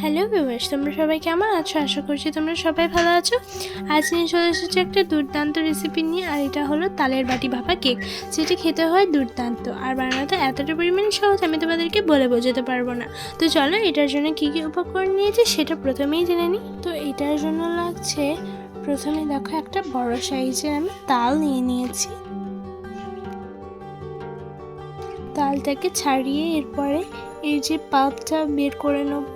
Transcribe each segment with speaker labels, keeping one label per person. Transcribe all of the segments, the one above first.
Speaker 1: Hello viewers তোমরা সবাই কেমন আছো? আশা করছি তোমরা সবাই ভালো আছো। আজ নিয়ে চলে এসেছি একটা দুর্দান্ত রেসিপি নিয়ে, আর এটা হলো তালের বাটি ভাপা কেক যেটা খেতে হয় দুর্দান্ত। আর বানাতে এতটা পরিমাণে সহজ, আমি তোমাদেরকে বলে বোঝাতে পারব না। তো চলো, এটার জন্য কী কী উপকরণ নিয়েছি সেটা প্রথমেই জেনে নিই। তো এটার জন্য লাগছে, প্রথমে দেখো একটা বড় সাইজের আমি তাল নিয়ে নিয়েছি। তালটাকে ছাড়িয়ে এরপরে এই যে পাপটা বের করে নেব।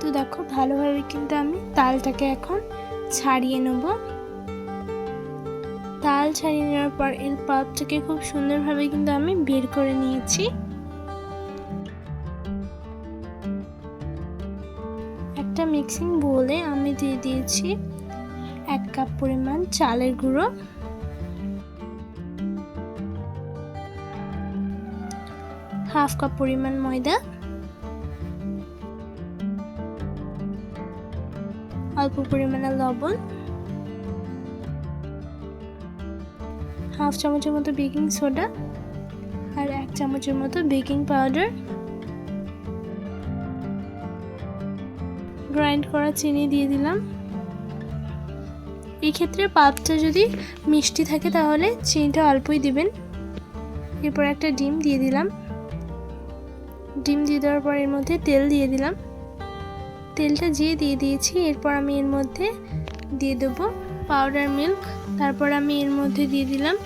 Speaker 1: তো দেখো, ভালোভাবে কিন্তু আমি তালটাকে এখন ছাড়িয়ে নেব। তাল ছাড়িয়ে নেওয়ার পর এর পাল্পটাকে খুব সুন্দরভাবে কিন্তু আমি বের করে নিয়েছি। একটা মিক্সিং বোলে আমি দিয়ে দিয়েছি এক কাপ পরিমাণ চালের গুঁড়ো। হাফ কাপ পরিমাণ ময়দা। অল্প পরিমাণে লবণ। হাফ চামচের মতো বেকিং সোডা আর এক চামচের মতো বেকিং পাউডার। গ্রাইন্ড করা চিনি দিয়ে দিলাম। এই ক্ষেত্রে পাপটা যদি মিষ্টি থাকে তাহলে চিনিটা অল্পই দিবেন। এরপর একটা ডিম দিয়ে দিলাম। ডিম দিয়ে দেওয়ার পর এর মধ্যে তেল দিয়ে দিলাম। তেলটা জিয়ে দিয়ে দিয়েছি। এরপর আমি এর মধ্যে দিয়ে দেবো পাউডার মিল্ক তারপর আমি এর মধ্যে দিয়ে দিলাম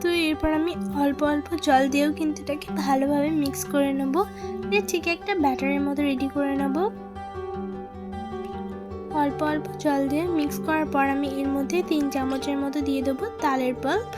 Speaker 1: তো এরপর আমি অল্প অল্প জল দিয়েও কিন্তু এটাকে ভালোভাবে মিক্স করে নেব। দিয়ে ঠিক একটা ব্যাটারের মতো রেডি করে নেব। অল্প অল্প জল দিয়ে মিক্স করার পর আমি এর মধ্যে তিন চামচের মতো দিয়ে দেবো তালের পাল্প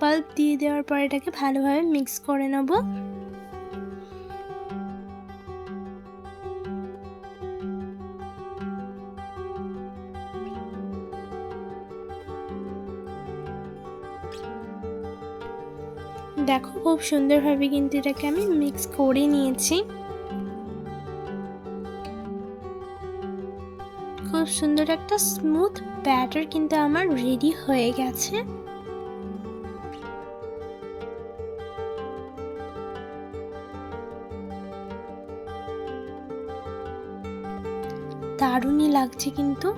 Speaker 1: পাল্প দিয়ে দেওয়ার পর এটাকে ভালোভাবে মিক্স করে নেব। দেখো খুব সুন্দরভাবে কিন্তু এটাকে আমি মিক্স করে নিয়েছি। খুব সুন্দর একটা স্মুথ ব্যাটার কিন্তু আমার রেডি হয়ে গেছে। দারুণই লাগছে কিন্তু।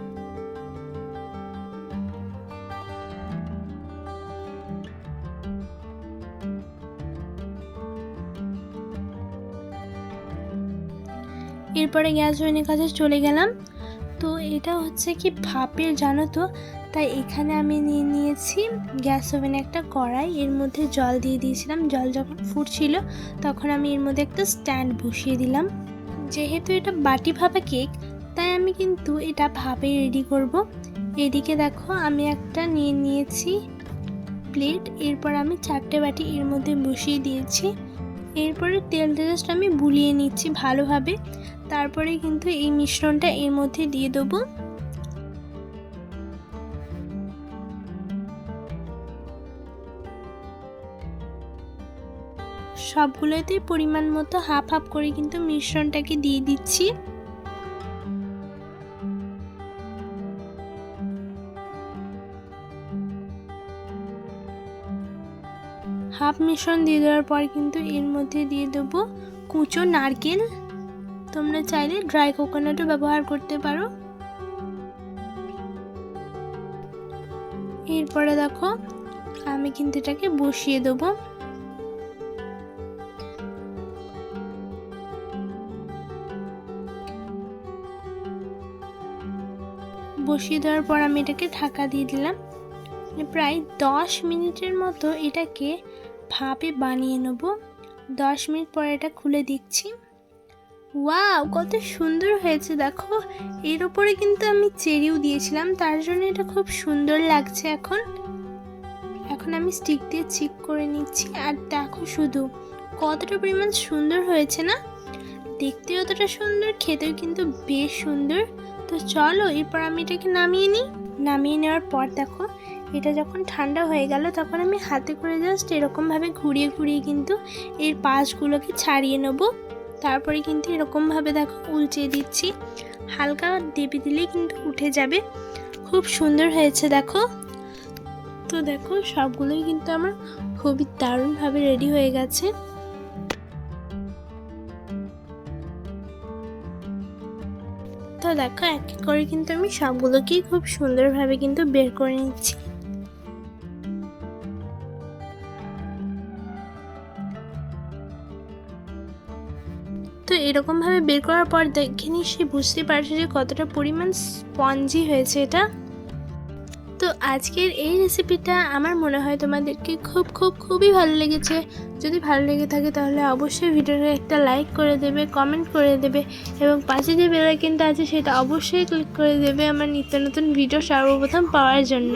Speaker 1: এরপরে গ্যাস ওভেনের কাছে চলে গেলাম। তো এটা হচ্ছে কি ভাপের, জানো তো? তাই এখানে আমি নিয়ে নিয়েছি গ্যাস ওভেনে একটা কড়াই। এর মধ্যে জল দিয়ে দিয়েছিলাম। জল যখন ফুটছিল তখন আমি এর মধ্যে একটা স্ট্যান্ড বসিয়ে দিলাম। যেহেতু এটা বাটি ভাপা কেক তাই আমি কিন্তু এটা ভাপে রেডি করব। এদিকে দেখো আমি একটা নিয়ে নিয়েছি প্লেট এরপর আমি চারটে বাটি এর মধ্যে বসিয়ে দিয়েছি। এরপরে তেলটা জাস্ট আমি বুলিয়ে নিচ্ছি ভালোভাবে। তারপরে কিন্তু এই মিশ্রণটা এর মধ্যে দিয়ে দেবো। সবগুলোতেই পরিমাণ মতো হাফ হাফ করে কিন্তু মিশ্রণটাকে দিয়ে দিচ্ছি। হাফ মিশ্রণ দিয়ে দেওয়ার পর কিন্তু এর মধ্যে দিয়ে দেবো কুচো নারকেল। তোমরা চাইলে ড্রাই কোকোনাটও ব্যবহার করতে পারো। এরপরে দেখো, আমি কিন্তু এটাকে বসিয়ে দেবো। বসিয়ে দেওয়ার পর আমি এটাকে ঢাকা দিয়ে দিলাম। প্রায় দশ মিনিটের মতো এটাকে ভাপে বানিয়ে নেব। দশ মিনিট পর এটা খুলে দিচ্ছি ওয়াও, কত সুন্দর হয়েছে, দেখো। এর ওপরে কিন্তু আমি চেরিও দিয়েছিলাম, তার জন্য এটা খুব সুন্দর লাগছে এখন। এখন আমি স্টিক দিয়ে চিক করে নিচ্ছি, আর দেখো শুধু, কতটা পরিমাণ সুন্দর হয়েছে না? দেখতে অতটা সুন্দর, খেতেও কিন্তু বেশ সুন্দর। তো চলো, এরপর আমি এটাকে নামিয়ে নিই। নামিয়ে নেওয়ার পর দেখো এটা যখন ঠান্ডা হয়ে গেল, তখন আমি হাতে করে জাস্ট এরকমভাবে ঘুরিয়ে ঘুরিয়ে কিন্তু এর পাশগুলোকে ছাড়িয়ে নেব। তারপরে কিন্তু এরকমভাবে দেখো উল্টে দিচ্ছি। হালকা দেবে দিলেই কিন্তু উঠে যাবে। খুব সুন্দর হয়েছে দেখো। তো দেখো সবগুলোই কিন্তু আমার খুবই দারুণভাবে রেডি হয়ে গেছে। তো দেখো এক করে কিন্তু আমি সবগুলোকেই খুব সুন্দরভাবে কিন্তু বের করে নিচ্ছি। এরকমভাবে বের করার পর দেখে সে বুঝতে পারছে যে কতটা পরিমাণ স্পঞ্জি হয়েছে এটা। তো আজকের এই রেসিপিটা আমার মনে হয় তোমাদেরকে খুব খুব, খুবই ভালো লেগেছে। যদি ভালো লেগে থাকে তাহলে অবশ্যই ভিডিওটা একটা লাইক করে দেবে কমেন্ট করে দেবে এবং পাশে যে বেলাইকেনটা আছে সেটা অবশ্যই ক্লিক করে দেবে আমার নিত্য নতুন ভিডিও সর্বপ্রথম পাওয়ার জন্য।